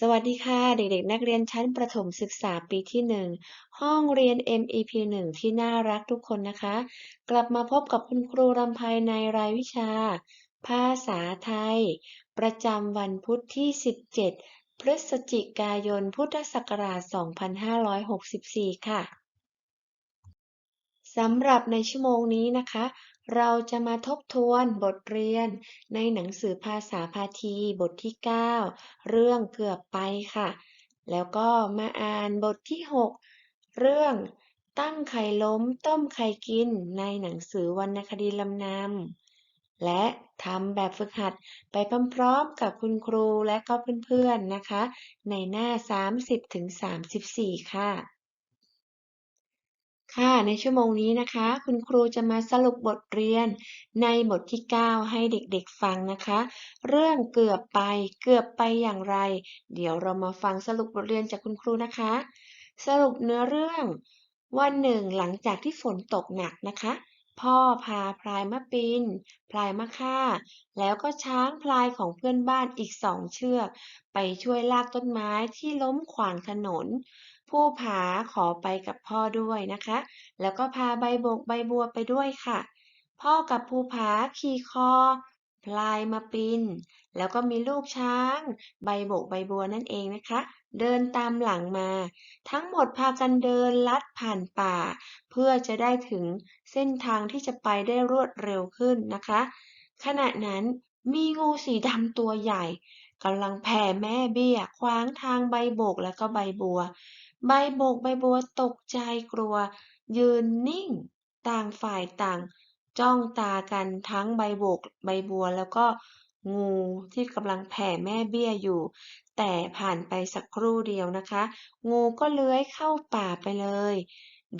สวัสดีค่ะ เด็กๆ นักเรียนชั้นประถมศึกษาปีที่ 1 ห้องเรียน MEP 1 ที่น่ารักทุกคนนะคะ กลับมาพบกับคุณครูรำไพในรายวิชา ภาษาไทย ประจำวันพุธที่ 17 พฤศจิกายน พุทธศักราช 2564 ค่ะสำหรับในชั่วโมงนี้นะคะ เราจะมาทบทวนบทเรียนในหนังสือภาษาพาทีบทที่ 9 เรื่องเกือบไปค่ะ แล้วก็มาอ่านบทที่ 6 เรื่องตั้งไข่ล้มต้มไข่กินในหนังสือวรรณคดีลำนำและทำแบบฝึกหัดไปพร้อมๆกับคุณครูและก็เพื่อนๆนะคะ ในหน้า 30-34 ค่ะ ค่ะ ในชั่วโมงนี้นะคะ คุณครูจะมาสรุปบทเรียนในบทที่ 9 ให้เด็กๆฟังนะคะ เรื่องเกือบไปเกือบไปอย่างไร เดี๋ยวเรามาฟังสรุปบทเรียนจากคุณครูนะคะ สรุปเนื้อเรื่อง วันหนึ่งหลังจากที่ฝนตกหนักนะคะ พ่อพาพลายมะปินพลายมะค่า แล้วก็ช้างพลายของเพื่อนบ้านอีกสองเชือก ไปช่วยลากต้นไม้ที่ล้มขวางถนน ผู้ผาขอไปกับพ่อด้วยนะคะ แล้วก็พาใบโบกใบบัวไปด้วยค่ะ พ่อกับภูผาขี่คอพลายมาปิน แล้วก็มีลูกช้าง ใบโบกใบบัวนั่นเองนะคะ เดินตามหลังมา ทั้งหมดพากันเดินลัดผ่านป่า เพื่อจะได้ถึงเส้นทางที่จะไปได้รวดเร็วขึ้นนะคะ ขณะนั้นมีงูสีดำตัวใหญ่กำลังแผ่แม่เบี้ยขวางทางใบโบกและก็ใบบัว ใบโบกใบบัวตกใจกลัว ยืนนิ่ง ต่างฝ่ายต่าง จ้องตากันทั้งใบโบกใบบัวแล้วก็งูที่กำลังแผ่แม่เบี้ยอยู่ แต่ผ่านไปสักครู่เดียวนะคะ งูก็เลื้อยเข้าป่าไปเลย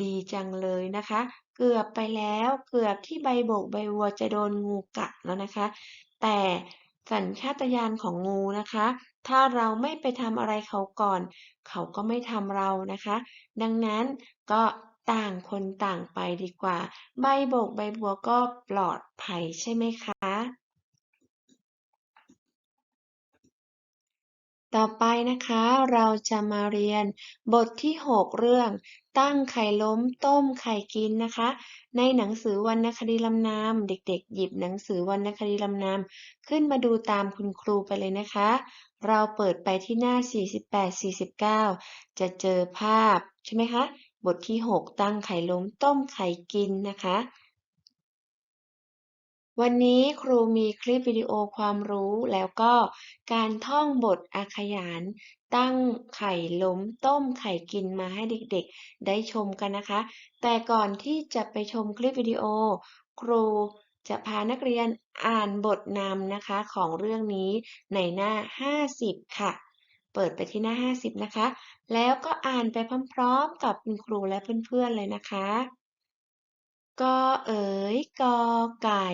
ดีจังเลยนะคะ เกือบไปแล้วเกือบที่ใบโบกใบบัวจะโดนงูกัดแล้วนะคะ แต่ สัญชาตญาณของงูนะคะ ถ้าเราไม่ไปทำอะไรเขาก่อน เขาก็ไม่ทำเรานะคะ ดังนั้นก็ต่างคนต่างไปดีกว่า ใบโบกใบบัวก็ปลอดภัยใช่ไหมคะ ต่อไปนะคะเราจะมาเรียนบทที่ 6 เรื่อง ตั้งไข่ล้มต้มไข่กินนะคะ ในหนังสือวรรณคดีลำนำเด็กๆ หยิบหนังสือวรรณคดีลำนำขึ้นมาดูตามคุณครูไปเลยนะคะ เราเปิดไปที่หน้า 48-49 จะเจอภาพใช่ไหมคะ บทที่ 6 ตั้งไข่ล้มต้มไข่กินนะคะ วันนี้ครูมีคลิปวิดีโอความรู้แล้วก็การท่องบทอาขยาน ตั้งไข่ล้มต้มไข่กินมาให้เด็กๆ ได้ชมกันนะคะ แต่ก่อนที่จะไปชมคลิปวิดีโอ ครูจะพานักเรียนอ่านบทนำนะคะของเรื่องนี้ในหน้า 50 ค่ะ เปิดไปที่หน้า 50 นะคะ แล้วก็อ่านไปพร้อมๆ กับคุณครูและเพื่อนๆเลยนะคะ กอเอ๋ยกอไก่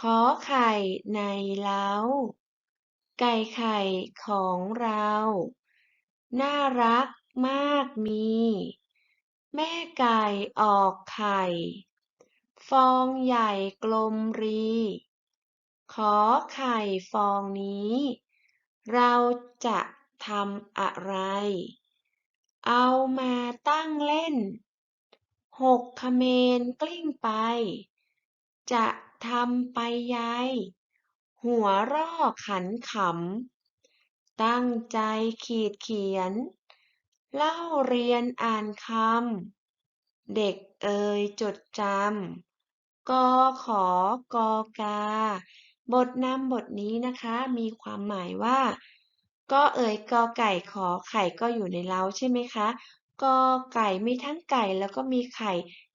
ขอไข่ในเล้า ไก่ไข่ของเรา น่ารักมากมี แม่ไก่ออกไข่ ฟองใหญ่กลมรี ขอไข่ฟองนี้ เราจะทำอะไร เอามาตั้งเล่น หกเขมรกลิ้งไป จะทำไปใยหัวร่อขันขำ ตั้งใจขีดเขียน เล่าเรียนอ่านคำ เด็กเอ่ยจดจำกอขอกอกา บทนำบทนี้นะคะ มีความหมายว่า ก็เอ่ยกอไก่ขอไข่ก็อยู่ในเล้าใช่ไหมคะ กอไก่มีทั้งไก่แล้วก็มีไข่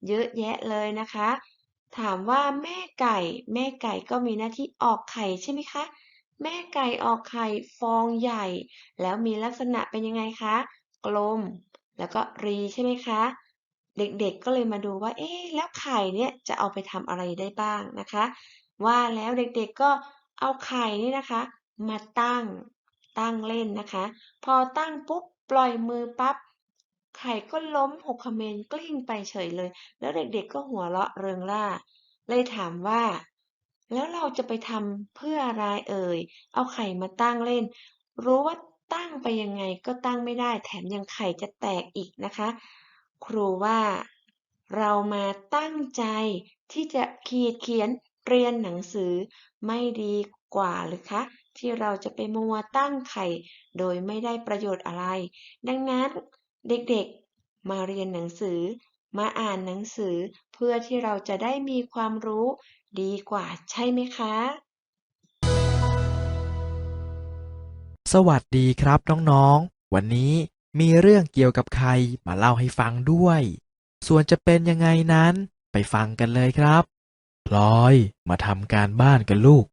เยอะแยะเลยนะคะ ถามว่าแม่ไก่ แม่ไก่ก็มีหน้าที่ออกไข่ใช่ไหมคะ แม่ไก่ออกไข่ฟองใหญ่ แล้วมีลักษณะเป็นยังไงคะ กลม แล้วก็รีใช่ไหมคะ เด็กๆก็เลยมาดูว่า เอ๊ะแล้วไข่เนี่ยจะเอาไปทำอะไรได้บ้างนะคะ ว่าแล้วเด็กๆก็เอาไข่นี่นะคะ มาตั้งตั้งเล่นนะคะ พอตั้งปุ๊บปล่อยมือปั๊บ ไข่ก็ล้มหกเมรกลิ้งไปเฉยเลย แล้วเด็กๆก็หัวเราะเริงร่า เลยถามว่า แล้วเราจะไปทำเพื่ออะไรเอ่ย เอาไข่มาตั้งเล่น รู้ว่าตั้งไปยังไงก็ตั้งไม่ได้ แถมยังไข่จะแตกอีกนะคะ ครูว่าเรามาตั้งใจที่จะขีดเขียนเรียนหนังสือไม่ดีกว่าหรือคะ ที่เราจะไปมัวตั้งไข่ โดยไม่ได้ประโยชน์อะไร ดังนั้น เด็กๆ มาเรียนหนังสือ มาอ่านหนังสือเพื่อที่เราจะได้มีความรู้ดีกว่าใช่ไหมคะ สวัสดีครับน้องๆ วันนี้มีเรื่องเกี่ยวกับไข่มาเล่าให้ฟังด้วย ส่วนจะเป็นยังไงนั้นไปฟังกันเลยครับ พลอยมาทำการบ้านกันลูก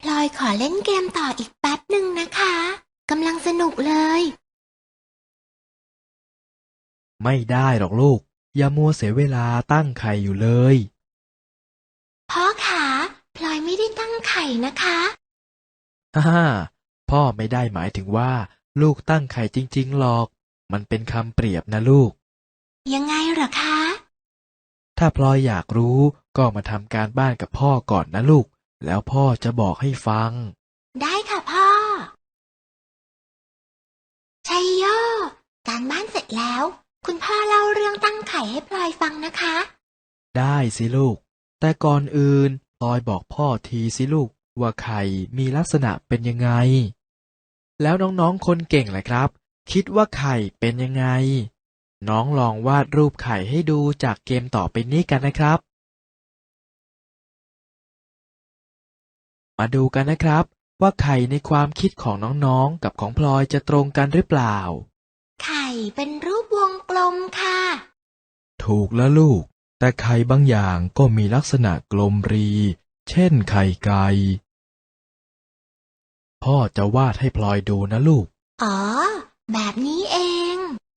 พลอยขอเล่นเกมต่ออีกแป๊บหนึ่งนะคะกำลังสนุกเลย ไม่ได้หรอกลูก อย่ามัวเสียเวลาตั้งไข่อยู่เลย พ่อขาพลอยไม่ได้ตั้งไข่นะคะฮ่าพ่อไม่ได้หมายถึงว่า ลูกตั้งไข่จริง ๆ หรอก มันเป็นคำเปรียบนะลูก ยังไงเหรอคะ ถ้าพลอยอยากรู้ก็มาทำการบ้านกับพ่อก่อนนะลูก แล้วพ่อจะบอกให้ฟัง ได้ค่ะพ่อ ชัยโย การบ้านเสร็จแล้ว คุณพ่อเล่าเรื่องตั้งไข่ให้พลอยฟังนะคะ ได้สิลูก แต่ก่อนอื่นพลอยบอกพ่อทีสิลูก ว่าไข่มีลักษณะเป็นยังไง แล้วน้องๆคนเก่งแหละครับ คิดว่าไข่เป็นยังไง น้องลองวาดรูปไข่ให้ดูจากเกมต่อไปนี้กันนะครับ มาดูกันนะครับ ว่าไข่ในความคิดของน้องๆกับของพลอยจะตรงกันหรือเปล่า ไข่เป็นรูปวงก ลมค่ะ ถูกแล้วลูก แต่ไข่บางอย่างก็มีลักษณะกลมรี เช่นไข่ไก่ พ่อจะวาดให้พลอยดูนะลูก อ๋อ แบบนี้เอง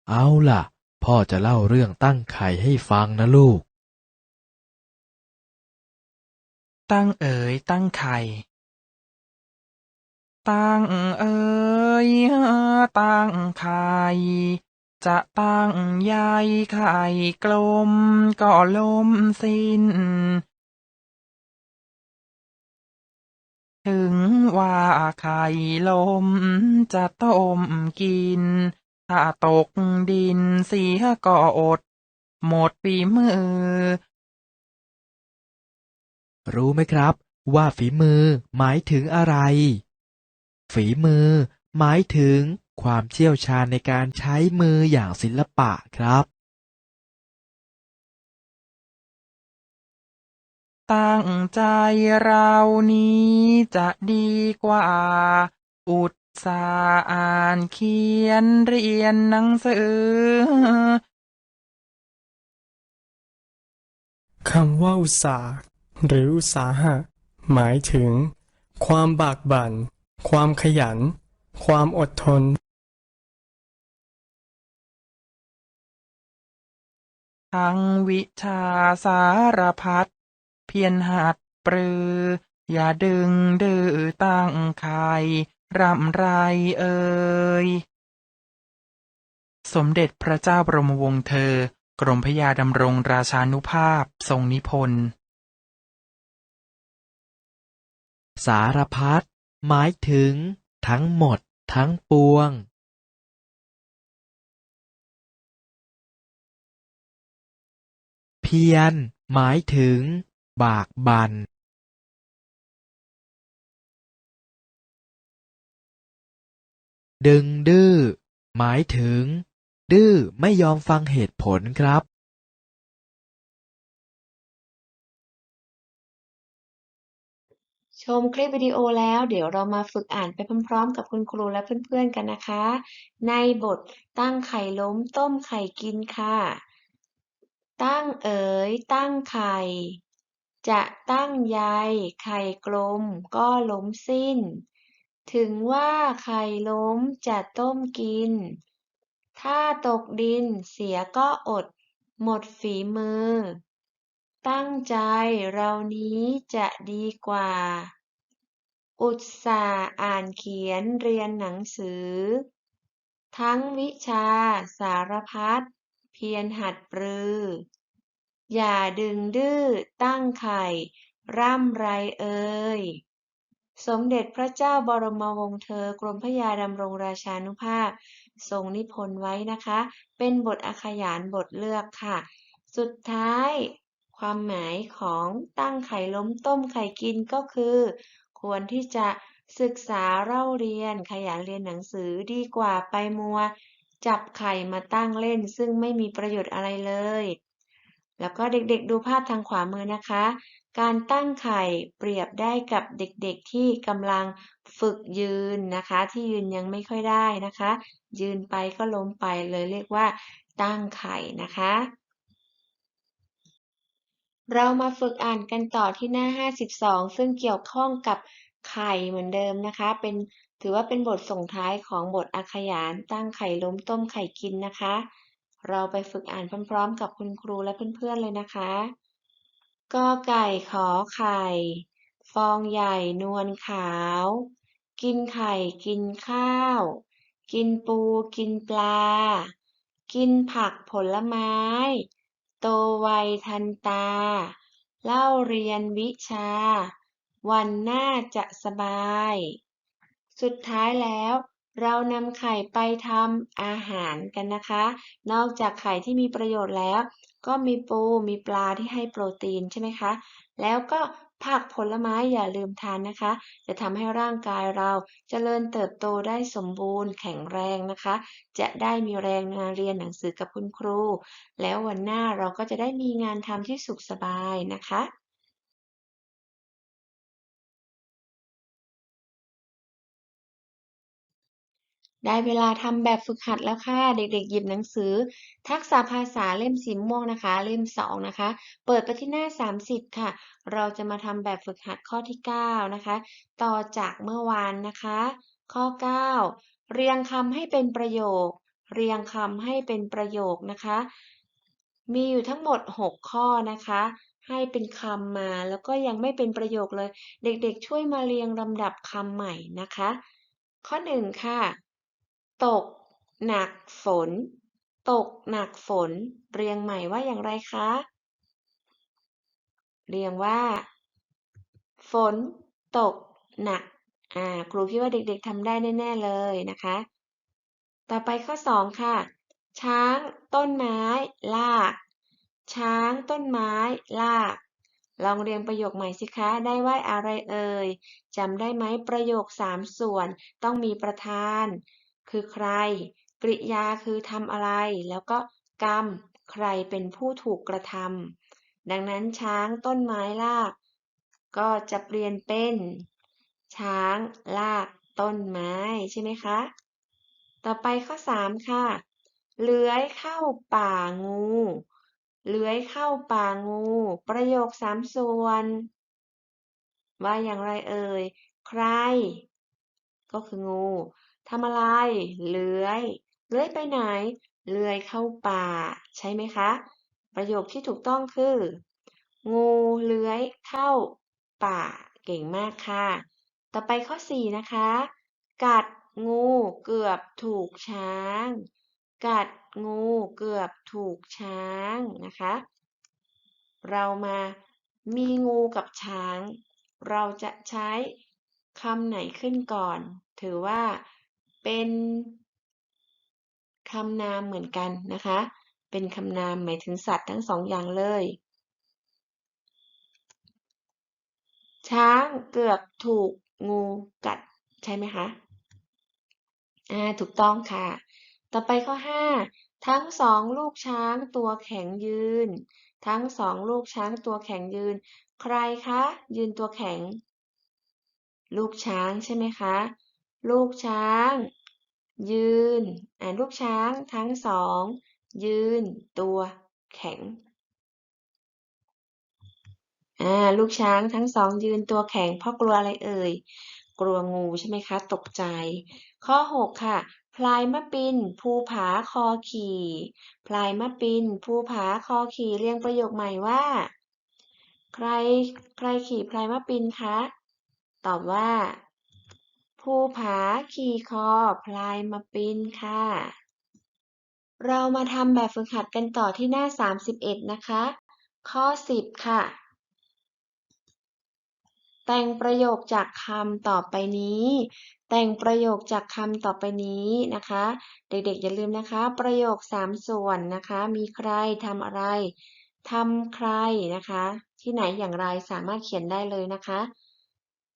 เอาล่ะ พ่อจะเล่าเรื่องตั้งไข่ให้ฟังนะลูก ตั้งเอ๋ยตั้งไข่ตั้งเอ๋ยตั้งไข่ จะตั้งใยไข่กลมก็ล้มสิ้น ถึงว่าไข่ลมจะต้มกิน ถ้าตกดินเสียก็อด หมดปีมือ รู้ไหมครับ ว่าฝีมือหมายถึงอะไร ฝีมือหมายถึง ความเชี่ยวชาญในการใช้มืออย่างศิลปะครับ ตั้งใจเรานี้จะดีกว่า อุตสาห์อ่านเขียนเรียนหนังสือ คำว่าอุตสาห์หรืออุตสาหะ หมายถึง ความบากบั่น ความขยัน ความอดทน ทั้งวิชาสารพัดเพียรหัดปรือ อย่าดึงดื้อตั้งใครรำไรเอ่ยสมเด็จพระเจ้าบรมวงศ์เธอ กรมพระยาดำรงราชานุภาพทรงนิพนธ์สารพัดหมายถึง ทั้งหมด ทั้งปวง เพียรหมายถึง บากบัน่นดึงดื้อ หมายถึง ดื้อไม่ยอมฟังเหตุผลครับ ชมคลิปวิดีโอแล้วเดี๋ยวเรามาฝึกอ่านไปพร้อมๆ กับคุณครูและเพื่อนๆกันนะคะ ในบทตั้งไข่ล้มต้มไข่กินค่ะ ตั้งเอ๋ยตั้งไข่ จะตั้งใย ไข่กลมก็ล้มสิ้น ถึงว่าไข่ล้มจะต้มกิน ถ้าตกดินเสียก็อด หมดฝีมือ ตั้งใจเรานี้จะดีกว่า อุตส่าห์อ่านเขียนเรียนหนังสือ ทั้งวิชาสารพัด เพียรหัดปรือ อย่าดึงดื้อตั้งไข่ ร่ำไรเอ่ยสมเด็จพระเจ้าบรมวงศ์เธอกรมพระยาดำรงราชานุภาพ ทรงนิพนธ์ไว้นะคะ เป็นบทอาขยานบทเลือกค่ะ สุดท้าย ความหมายของตั้งไข่ล้มต้มไข่กินก็คือ ควรที่จะศึกษาเล่าเรียนขยันเรียนหนังสือดีกว่าไปมัว จับไข่มาตั้งเล่น ซึ่งไม่มีประโยชน์อะไรเลย แล้วก็เด็กๆดูภาพทางขวามือนะคะ การตั้งไข่เปรียบได้กับเด็กๆที่กำลังฝึกยืนนะคะ ที่ยืนยังไม่ค่อยได้นะคะ ยืนไปก็ล้มไปเลยเรียกว่า ตั้งไข่นะคะ เรามาฝึกอ่านกันต่อที่หน้า 52 ซึ่งเกี่ยวข้องกับไข่เหมือนเดิมนะคะ เป็น ถือว่าเป็นบทส่งท้ายของบทอาขยานตั้งไข่ล้มต้มไข่กินนะคะ เราไปฝึกอ่านพร้อมๆ กับคุณครูและเพื่อนๆเลยนะคะกอไก่ขอไข่ ฟองใหญ่นวลขาว กินไข่กินข้าว กินปูกินปลา กินผักผลไม้ โตไวทันตา เล่าเรียนวิชา วันหน้าจะสบาย สุดท้ายแล้ว เรานำไข่ไปทำอาหารกันนะคะ นอกจากไข่ที่มีประโยชน์แล้ว ก็มีปูมีปลาที่ให้โปรตีนใช่ไหมคะ แล้วก็ผักผลไม้อย่าลืมทานนะคะ จะทำให้ร่างกายเราเจริญเติบโตได้สมบูรณ์แข็งแรงนะคะ จะได้มีแรงมานเรียนหนังสือกับคุณครู แล้ววันหน้าเราก็จะได้มีงานทำที่สุขสบายนะคะ ได้เวลาทำแบบฝึกหัดแล้วค่ะ เด็กๆ หยิบหนังสือ ทักษะภาษาเล่มสีม่วงนะคะ เล่มสองนะคะ เปิดไปที่หน้า 30 ค่ะ เราจะมาทำแบบฝึกหัดข้อที่ 9 นะคะ ต่อจากเมื่อวานนะคะ ข้อ 9 เรียงคำให้เป็นประโยค เรียงคำให้เป็นประโยคนะคะ มีอยู่ทั้งหมด 6 ข้อนะคะให้เป็นคำมาแล้วก็ยังไม่เป็นประโยคเลย เด็กๆ ช่วยมาเรียงลำดับคำใหม่นะคะ ข้อ 1 ค่ะ ตก หนัก ฝน ตก หนัก ฝน เรียงใหม่ว่าอย่างไรคะ เรียงว่า ฝน ตก หนัก อ่า ครูคิดว่าเด็กๆทำได้แน่ๆเลยนะคะ ต่อไปข้อ 2 ค่ะ ช้าง ต้นไม้ ลาก ช้าง ต้นไม้ ลาก ลองเรียงประโยคใหม่สิคะ ได้ว่าอะไรเอ่ยจำได้ไหมประโยค 3 ส่วน ต้องมีประธาน คือใคร กริยาคือทำอะไร แล้วก็กรรม ใครเป็นผู้ถูกกระทำดังนั้นช้างต้นไม้ลาก ก็จะเปลี่ยนเป็น ช้างลากต้นไม้ใช่ไหมคะ ต่อไปข้อ 3 ค่ะ เลื้อยเข้าป่างู เลื้อยเข้าป่างู ประโยค3ส่วน ว่าอย่างไรเอ่ย ใคร ก็คืองู ทำอะไร เลื้อย เลื้อยไปไหน เลื้อยเข้าป่า ใช่ไหมคะ ประโยคที่ถูกต้องคือ งูเลื้อยเข้าป่า เก่งมากค่ะ ต่อไปข้อ 4 นะคะ กัดงูเกือบถูกช้าง กัดงูเกือบถูกช้างนะคะ เรามามีงูกับช้าง เราจะใช้คำไหนขึ้นก่อน ถือว่า เป็นคำนามเหมือนกันนะคะ เป็นคำนามหมายถึงสัตว์ทั้งสองอย่างเลย ช้างเกือบถูกงูกัดใช่ไหมคะ อ่า ถูกต้องค่ะ ต่อไปข้อ 5 ทั้งสองลูกช้างตัวแข็งยืน ทั้งสองลูกช้างตัวแข็งยืน ใครคะ ยืนตัวแข็ง ลูกช้างใช่ไหมคะ ลูกช้าง ยืน อ่านลูกช้างทั้งสอง ยืน ตัวแข็ง อ่า ลูกช้างทั้งสอง ยืนตัวแข็ง เพราะกลัวอะไรเอ่ย กลัวงูใช่ไหมคะ ตกใจ ข้อ 6 ค่ะ พลายมะปิน ภูผาคอขี่ พลายมะปิน ภูผาคอขี่ เรียงประโยคใหม่ว่า ใคร ใครขี่พลายมะปินคะ ตอบว่า ภูผาขี่คอ พลายมะปินค่ะ เรามาทำแบบฝึกหัดกันต่อที่หน้า 31 นะคะ ข้อ 10 ค่ะ แต่งประโยคจากคำต่อไปนี้ แต่งประโยคจากคำต่อไปนี้นะคะ เด็กๆอย่าลืมนะคะ ประโยคสามส่วนนะคะ มีใครทำอะไรทำใครนะคะ ที่ไหนอย่างไรสามารถเขียนได้เลยนะคะ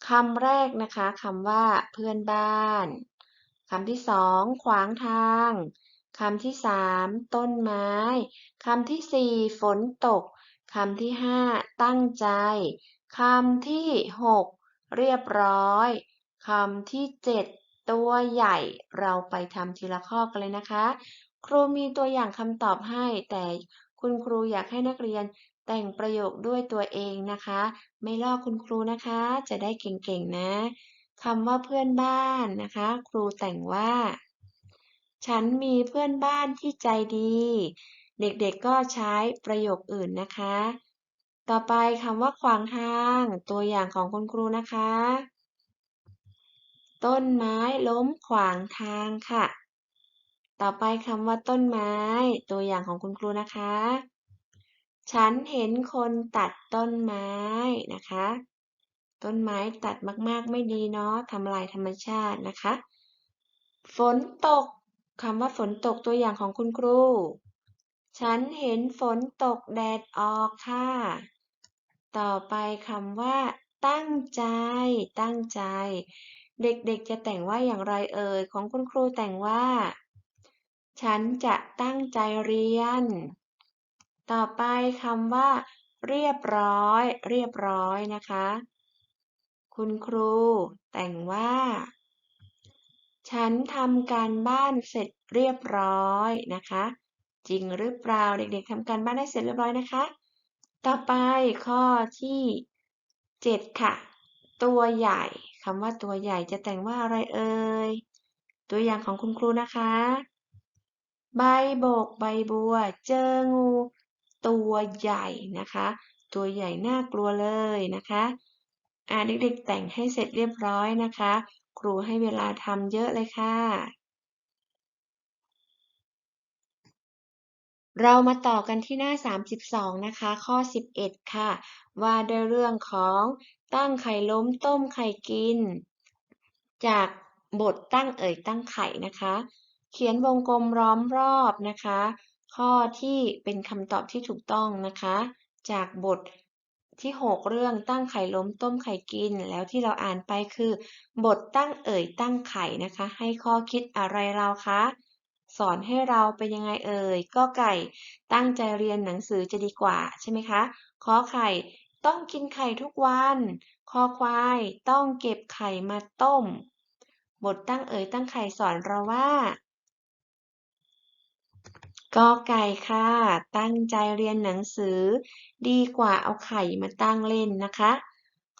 คำแรกนะคะคำว่าเพื่อนบ้านคำที่สองขวางทางคำที่สามต้นไม้คำที่สี่ฝนตกคำที่ห้าตั้งใจคำที่หกเรียบร้อยคำที่เจ็ดตัวใหญ่เราไปทำทีละข้อกันเลยนะคะ ครูมีตัวอย่างคำตอบให้แต่คุณครูอยากให้นักเรียน แต่งประโยคด้วยตัวเองนะคะ ไม่ลอกคุณครูนะคะ จะได้เก่งๆนะคำว่าเพื่อนบ้านนะคะ ครูแต่งว่า ฉันมีเพื่อนบ้านที่ใจดี เด็กๆก็ใช้ประโยคอื่นนะคะ ต่อไปคำว่าขวางทาง ตัวอย่างของคุณครูนะคะ ต้นไม้ล้มขวางทางค่ะ ต่อไปคำว่าต้นไม้ ตัวอย่างของคุณครูนะคะ ฉันเห็นคนตัดต้นไม้นะคะ ต้นไม้ตัดมากๆไม่ดีเนาะทำลายธรรมชาตินะคะ ฝนตกคำว่าฝนตกตัวอย่างของคุณครู ฉันเห็นฝนตกแดดออกค่ะ ต่อไปคำว่า ตั้งใจ ตั้งใจ เด็กๆจะแต่งว่าอย่างไรเอ่ย ของคุณครูแต่งว่า ฉันจะตั้งใจเรียน ต่อไปคำว่า เรียบร้อย เรียบร้อยนะคะ คุณครูแต่งว่า ฉันทำการบ้านเสร็จเรียบร้อยนะคะ จริงหรือเปล่าเด็กๆทำการบ้านได้เสร็จเรียบร้อยนะคะ ต่อไปข้อที่เจ็ดค่ะ ตัวใหญ่คำว่าตัวใหญ่จะแต่งว่าอะไรเอ่ยตัวอย่างของคุณครูนะคะ ใบโบกใบบัว เจองู ตัวใหญ่นะคะ ตัวใหญ่น่ากลัวเลยนะคะอ่าเด็กๆแต่งให้เสร็จเรียบร้อยนะคะ ครูให้เวลาทำเยอะเลยค่ะ เรามาต่อกันที่หน้า 32 นะคะ ข้อ 11 ค่ะ ว่าด้วยเรื่องของตั้งไข่ล้มต้มไข่กิน จากบทตั้งเอ่ยตั้งไข่นะคะ เขียนวงกลมล้อมรอบนะคะ ข้อที่เป็นคำตอบที่ถูกต้องนะคะ จากบทที่ 6 เรื่องตั้งไข่ล้มต้มไข่กิน แล้วที่เราอ่านไปคือ บทตั้งเอ่ยตั้งไข่นะคะ ให้ข้อคิดอะไรเราคะสอนให้เราเป็นยังไงเอ่ยก็ไก่ตั้งใจเรียนหนังสือจะดีกว่าใช่ไหมคะขอไข่ต้องกินไข่ทุกวันคอควายต้องเก็บไข่มาต้ม บทตั้งเอ่ยตั้งไข่สอนเราว่า กอไก่ค่ะ ตั้งใจเรียนหนังสือ ดีกว่าเอาไข่มาตั้งเล่นนะคะ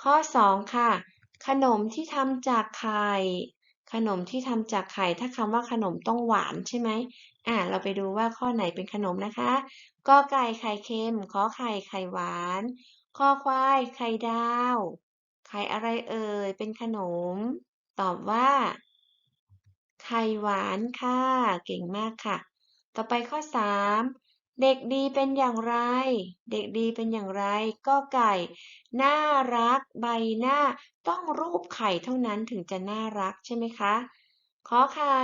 ข้อ 2 ค่ะ ขนมที่ทำจากไข่ ขนมที่ทำจากไข่ ถ้าคำว่าขนมต้องหวานใช่ไหมอ่าเราไปดูว่าข้อไหนเป็นขนมนะคะกอไก่ไข่เค็ม ขอไข่ไข่หวานคอควายไข่ดาว ไข่อะไรเอ่ย เป็นขนม ตอบว่า ไข่หวานค่ะ เก่งมากค่ะ ต่อไปข้อ 3 เด็กดีเป็นอย่างไร เด็กดีเป็นอย่างไร ก็ไก่ น่ารัก ใบหน้า ต้องรูปไข่เท่านั้นถึงจะน่ารักใช่ไหมคะ ขอไข่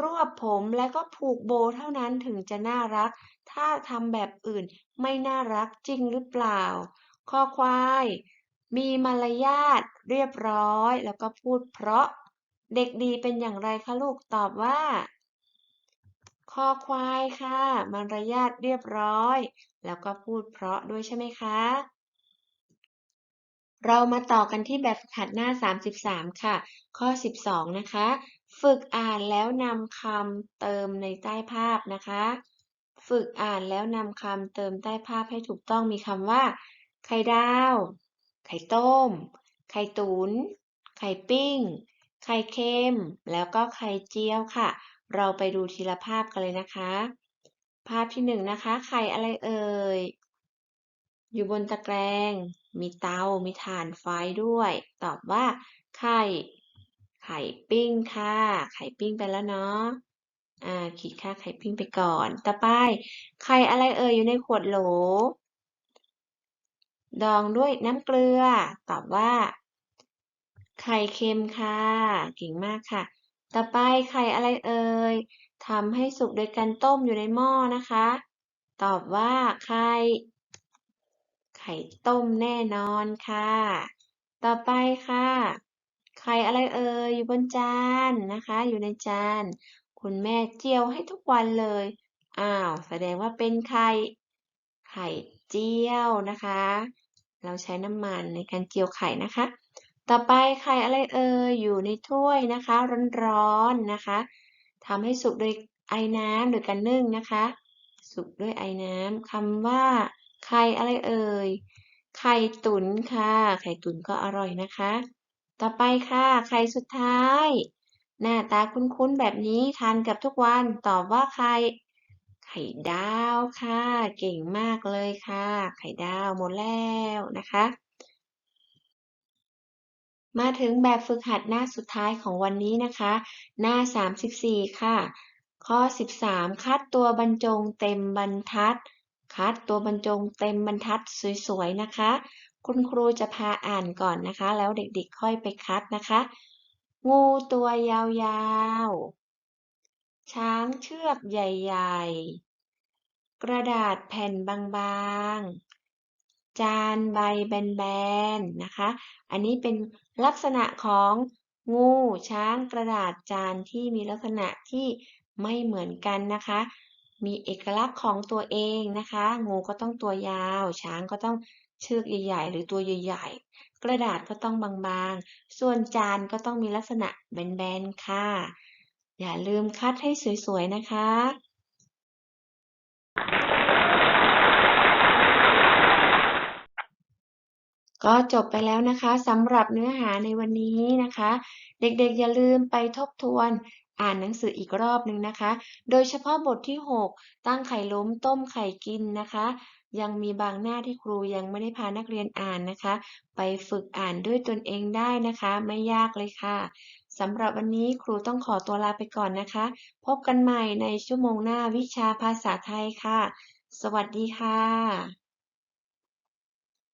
รวบผมแล้วก็ผูกโบเท่านั้นถึงจะน่ารัก ถ้าทำแบบอื่นไม่น่ารักจริงหรือเปล่าคอควาย มีมารยาทเรียบร้อย แล้วก็พูดเพราะ เด็กดีเป็นอย่างไรคะลูก ตอบว่า คอควายค่ะ มารยาทเรียบร้อย แล้วก็พูดเพราะด้วยใช่ไหมคะ เรามาต่อกันที่แบบฝึกหัดหน้า 33 ค่ะ ข้อ 12 นะคะ ฝึกอ่านแล้วนำคำเติมในใต้ภาพนะคะ ฝึกอ่านแล้วนำคำเติมใต้ภาพให้ถูกต้องมีคำว่า ไข่ดาว ไข่ต้ม ไข่ตุนไข่ปิ้ง ไข่เค็ม แล้วก็ไข่เจียวค่ะ เราไปดูทีละภาพกันเลยนะคะ ภาพที่หนึ่งนะคะไข่อะไรเอ่ย อยู่บนตะแกรงมีเตา มีถ่านไฟด้วย ตอบว่า ไข่ ไข่ปิ้งค่ะ ไข่ปิ้งไปแล้วเนาะอ่าขีดค่าไข่ปิ้งไปก่อน ต่อไป ไข่อะไรเอ่ยอยู่ในขวดโหล ดองด้วยน้ำเกลือ ตอบว่า ไข่เค็มค่ะเก่งมากค่ะ ต่อไปไข่อะไรเอ่ยทำให้สุกโดยการต้มอยู่ในหม้อนะคะ ตอบว่าไข่ ไข่ต้มแน่นอนค่ะ ต่อไปค่ะ ไข่อะไรเอ่ยอยู่บนจานนะคะ อยู่ในจาน คุณแม่เจียวให้ทุกวันเลย อ้าว แสดงว่าเป็นไข่ ไข่เจียวนะคะ เราใช้น้ำมันในการเจียวไข่นะคะ ต่อไปไข่อะไรเอ่ยอยู่ในถ้วยนะคะร้อนๆนะคะทำให้สุกโดยไอน้ำโดยการนึ่งนะคะ สุกด้วยไอน้ำคำว่าไข่อะไรเอ่ยไข่ตุ๋นค่ะ ไข่ตุ๋นก็อร่อยนะคะ ต่อไปค่ะ ไข่สุดท้าย หน้าตาคุ้นๆแบบนี้ทานกับทุกวันตอบว่าไข่ไข่ดาวค่ะ เก่งมากเลยค่ะ ไข่ดาวหมดแล้วนะคะ มาถึงแบบฝึกหัดหน้าสุดท้ายของวันนี้นะคะ หน้า 34 ค่ะ ข้อ 13 คัดตัวบรรจงเต็มบรรทัด คัดตัวบรรจงเต็มบรรทัดสวยๆนะคะ คุณครูจะพาอ่านก่อนนะคะ แล้วเด็กๆค่อยไปคัดนะคะ งูตัวยาวๆ ช้างเชือกใหญ่ ๆ กระดาษแผ่นบางๆ จานใบแบนๆนะคะ อันนี้เป็นลักษณะของงูช้างกระดาษจานที่มีลักษณะที่ไม่เหมือนกันนะคะ มีเอกลักษณ์ของตัวเองนะคะ งูก็ต้องตัวยาว ช้างก็ต้องเชือกใหญ่ ๆ หรือตัวใหญ่ ๆ กระดาษก็ต้องบางๆ ส่วนจานก็ต้องมีลักษณะแบนๆค่ะ อย่าลืมคัดให้สวยๆนะคะ ก็จบไปแล้วนะคะสำหรับเนื้อหาในวันนี้นะคะ เด็กๆอย่าลืมไปทบทวนอ่านหนังสืออีกรอบหนึ่งนะคะ โดยเฉพาะบทที่ 6 ตั้งไข่ล้มต้มไข่กินนะคะ ยังมีบางหน้าที่ครูยังไม่ได้พานักเรียนอ่านนะคะ ไปฝึกอ่านด้วยตนเองได้นะคะ ไม่ยากเลยค่ะสำหรับวันนี้ครูต้องขอตัวลาไปก่อนนะคะ พบกันใหม่ในชั่วโมงหน้าวิชาภาษาไทยค่ะ สวัสดีค่ะ